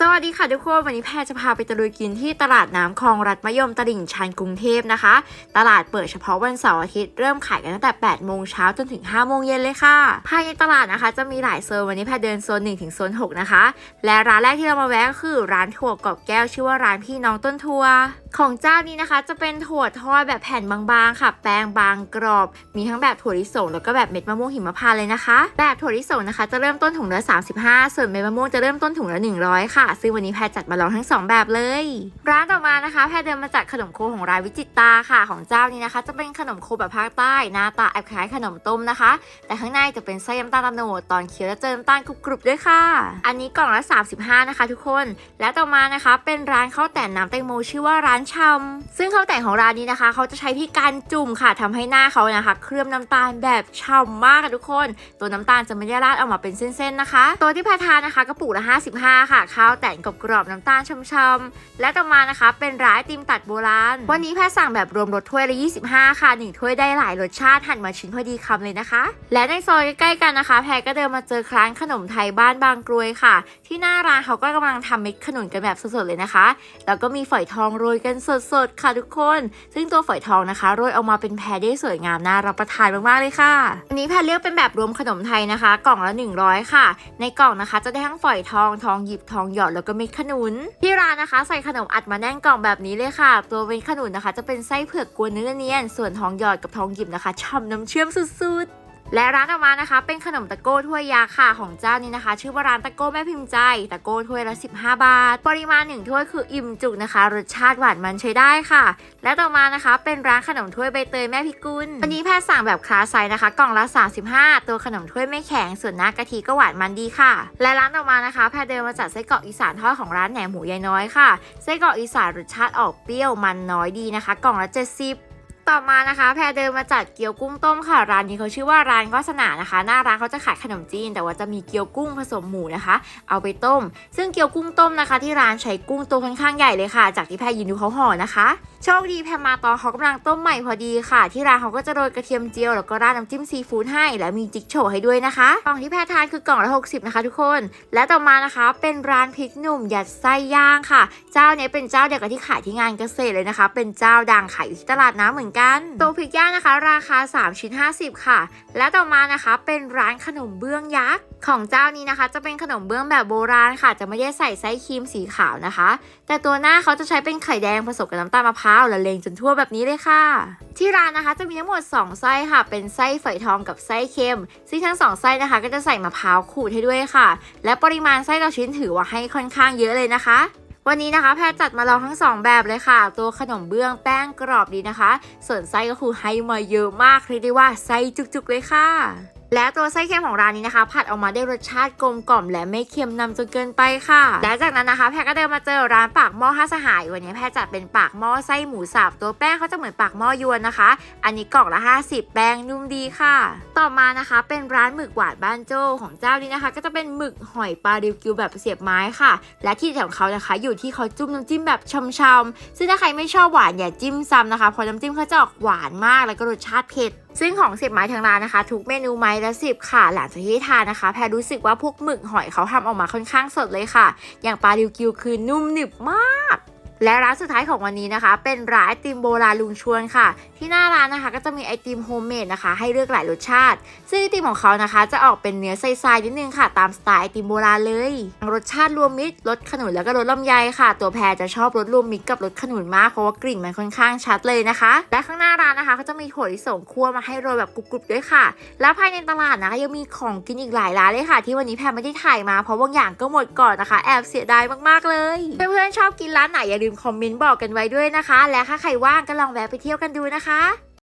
สวัสดีค่ะทุกคนวันนี้แพรจะพาไปตะลุยกินที่ตลาดน้ำคลองรัฐมะยมตลิ่งชันกรุงเทพนะคะ ตลาดเปิดเฉพาะวันเสาร์อาทิตย์เริ่มขายกันตั้งแต่ 8 โมงเช้าจนถึง 5 โมงเย็นเลยค่ะ ภายในตลาดนะคะ จะมีหลายโซนวันนี้แพรเดินโซน 1 ถึงโซน 6 นะคะ และร้านแรกที่เรามาแวะก็คือร้านถั่วกรอบแก้วชื่อว่าร้านพี่น้องต้นทัว ของเจ้านี้นะคะจะเป็นถั่วทอดแบบแผ่นบางๆ ค่ะ แป้งบางกรอบ มีทั้งแบบถั่วลิสงแล้วก็แบบเม็ดมะม่วงหิมพานต์เลยนะคะ แบบถั่วลิสงนะคะจะเริ่มต้นถุงละ35 ส่วนเม็ดมะม่วงจะเริ่มต้นถุงละ100 ค่ะ ซึ่งวันนี้แพรจัดมาลองทั้ง 2 แบบเลย ร้านต่อมานะคะ แพรเดินมาจากขนมโคของร้านวิจิตตาค่ะ ของเจ้านี้นะคะ จะเป็นขนมโคแบบภาคใต้หน้าตาแอบคล้ายขนมต้มนะคะ แต่ข้างในจะเป็นไส้น้ำตาลตะโนดตอนเคี้ยวแล้วเจอน้ำตาลกรุบๆด้วยค่ะ อันนี้กล่องละ35นะคะ ทุกคน และต่อมานะคะ เป็นร้านข้าวแต่นน้ำแตงโมชื่อว่าร้านชำซึ่งข้าวแต่นของร้านนี้นะคะ เขาจะใช้ที่การจุ่มค่ะทำให้หน้าเขานะคะ เคลือบน้ำตาลแบบฉ่ำมากค่ะทุกคน ตัวน้ำตาลจะไม่ได้ราดออกมาเป็นเส้นๆนะคะ ตัวที่พรทานนะคะกระปุกละ 55 ค่ะ ข้าวแต่นกรอบๆน้ำตาลช่ำๆและต่อมานะคะเป็นร้านติมตัดโบราณ วันนี้แพรสั่งแบบรวมรสถ้วยละ 25 ค่ะ 1 ถ้วยได้หลายรสชาติหั่นมาชิ้นพอดีคำเลยนะคะ และในซอยใกล้ๆกันนะคะ แพรก็เดินมาเจอร้านขนมไทยบ้านบางกรวยค่ะ ที่หน้าร้านเขาก็กำลังทำเม็ดขนุนกันแบบสดๆเลยนะคะ แล้วก็มีฝอยทองโรยกันสดๆ ค่ะทุกคน ซึ่งตัวฝอยทองนะคะโรยออกมาเป็นแพรได้สวยงามน่ารับประทานมากๆเลยค่ะ อันนี้แพรเลือกเป็นแบบรวมขนมไทยนะคะ กล่องละ 100 ค่ะ ในกล่องนะคะจะได้ทั้งฝอยทองทองหยิบทองหยอดแล้วก็เม็ดขนุน ที่ร้านนะคะใส่ขนมอัดมาแน่นกล่องแบบนี้เลยค่ะ ตัวเม็ดขนุนนะคะ จะเป็นไส้เผือกกวนเนื้อเนียนส่วนทองหยอดกับทองหยิบนะคะช่ำน้ำเชื่อมสุดๆ และร้านออกมานะคะ เป็นขนมตะโก้ถ้วยยาค่ะของเจ้านี้นะคะ ชื่อว่าร้านตะโก้แม่พิมพ์ใจตะโก้ถ้วยละ 15 บาท ปริมาณหนึ่งถ้วยคืออิ่มจุกนะคะรสชาติหวานมันใช้ได้ค่ะ และต่อมานะคะ เป็นร้านขนมถ้วยใบเตยแม่พิกุลวันนี้แพทย์สั่งแบบคลาสไซส์นะคะ กล่องละ 35 ตัวขนมถ้วยไม่แข็งส่วนหน้ากะทิก็หวานมันดีค่ะ และร้านต่อมานะคะ แพทย์เดินมาจัดไส้กรอกอีสานทอดของร้านแหนมหมูยายน้อยค่ะไส้กรอกอีสานรสชาติออกเปรี้ยวมันน้อยดีนะคะ กล่องละ 70 ต่อมานะคะ แพรเดินมาจัดเกี๊ยวกุ้งต้มค่ะ ร้านนี้เขาชื่อว่าร้านวาสนานะคะ หน้าร้านเขาจะขายขนมจีน แต่ว่าจะมีเกี๊ยวกุ้งผสมหมูนะคะ เอาไปต้ม ซึ่งเกี๊ยวกุ้งต้มนะคะ ที่ร้านใช้กุ้งตัวค่อนข้างใหญ่เลยค่ะ จากที่แพรยินดูเขาห่อนะคะ โชคดีแพรมาตอนเขากำลังต้มใหม่พอดีค่ะ ที่ร้านเขาก็จะโรยกระเทียมเจียวแล้วก็ราดน้ำจิ้มซีฟู้ดให้ และมีจิ๊กโฉให้ด้วยนะคะกล่องที่แพรทานคือกล่องละ60นะคะทุกคน และต่อมานะคะ เป็นร้านพริกหนุ่มยัดไส้ย่างค่ะ เจ้าเนี้ยเป็นเจ้าเดียวกับที่ขายที่งานเกษตรเลยนะคะ เป็นเจ้าดังขายอยู่ที่ตลาดน้ำเหมือนกันตัวพริกย่างนะคะ ราคา 3 ชิ้น 50 ค่ะ และต่อมานะคะเป็นร้านขนมเบื้องยักษ์ของเจ้านี้นะคะ จะเป็นขนมเบื้องแบบโบราณค่ะ จะไม่ได้ใส่ไส้ครีมสีขาวนะคะ แต่ตัวหน้าเขาจะใช้เป็นไข่แดงผสมกับน้ำตาลมะพร้าวละเลงจนทั่วแบบนี้เลยค่ะ ที่ร้านนะคะจะมีทั้งหมด 2 ไส้ค่ะ เป็นไส้ฝอยทองกับไส้เค็ม ซึ่งทั้ง 2 ไส้นะคะ ก็จะใส่มะพร้าวขูดให้ด้วยค่ะ และปริมาณไส้ต่อชิ้นถือว่าให้ค่อนข้างเยอะเลยนะคะ วันนี้นะคะแพทย์จัดมาลองทั้ง 2 แบบเลยค่ะ ตัวขนมเบื้องแป้งกรอบดีนะคะ ส่วนไส้ก็คือให้มาเยอะมากเรียกได้ว่าไส้จุกๆเลยค่ะ และตัวไส้เค็มของร้านนี้นะคะ ผัดออกมาได้รสชาติกลมกล่อม และไม่เค็มนำจนเกินไปค่ะ และจากนั้นนะคะ แพรก็เดินมาเจอร้านปากหม้อห้าสหาย วันนี้แพรจัดเป็นปากหม้อไส้หมูสับตัวแป้งเขาจะเหมือนปากหม้อยวนนะคะ อันนี้กล่องละ 50 แป้งนุ่มดีค่ะ ต่อมานะคะ เป็นร้านหมึกหวานบ้านโจ้ของเจ้านี้นะคะ ก็จะเป็นหมึกหอยปลาริวกิวแบบเสียบไม้ค่ะ และที่เด็ดของเขานะคะ อยู่ที่เขาจุ่มน้ำจิ้มแบบช่ำๆซึ่งถ้าใครไม่ชอบหวานอย่าจิ้มซ้ำนะคะเพราะน้ำจิ้มเขาจะออกหวานมากแล้วก็รสชาติเผ็ด ซึ่งของเสียบไม้ทางร้านนะคะ ทุกเมนูไม้ละสิบค่ะ หลังจากที่ทานนะคะ แพรรู้สึกว่าพวกหมึกหอยเขาทำออกมาค่อนข้างสดเลยค่ะ อย่างปลาดิวกิวคือนุ่มหนึบมาก และร้านสุดท้ายของวันนี้นะคะ เป็นร้านไอติมโบราณลุงชวนค่ะ ที่หน้าร้านนะคะ ก็จะมีไอติมโฮมเมดนะคะ ให้เลือกหลายรสชาติ ซึ่งไอติมของเขานะคะ จะออกเป็นเนื้อทรายๆนิดนึงค่ะ ตามสไตล์ไอติมโบราณเลย รสชาติรวมมิตรรสขนุนแล้วก็รสลำไยค่ะ ตัวแพรจะชอบรสรวมมิตรกับรสขนุนมากเพราะว่ากลิ่นมันค่อนข้างชัดเลยนะคะ และข้างหน้าร้านนะคะเขาจะมีถั่วลิสงคั่วมาให้โรยแบบกรุบๆด้วยค่ะ แล้วภายในตลาดนะคะยังมีของกินอีกหลายร้านเลยค่ะ ที่วันนี้แพรไม่ได้ถ่ายมาเพราะบางอย่างก็หมดก่อนนะคะ แอบเสียดายมากๆเลยเพื่อนๆชอบกินร้านไหนอย่าลืมคอมเมนต์บอกกันไว้ด้วยนะคะ และถ้าใครว่างก็ลองแวะไปเที่ยวกันดูนะคะ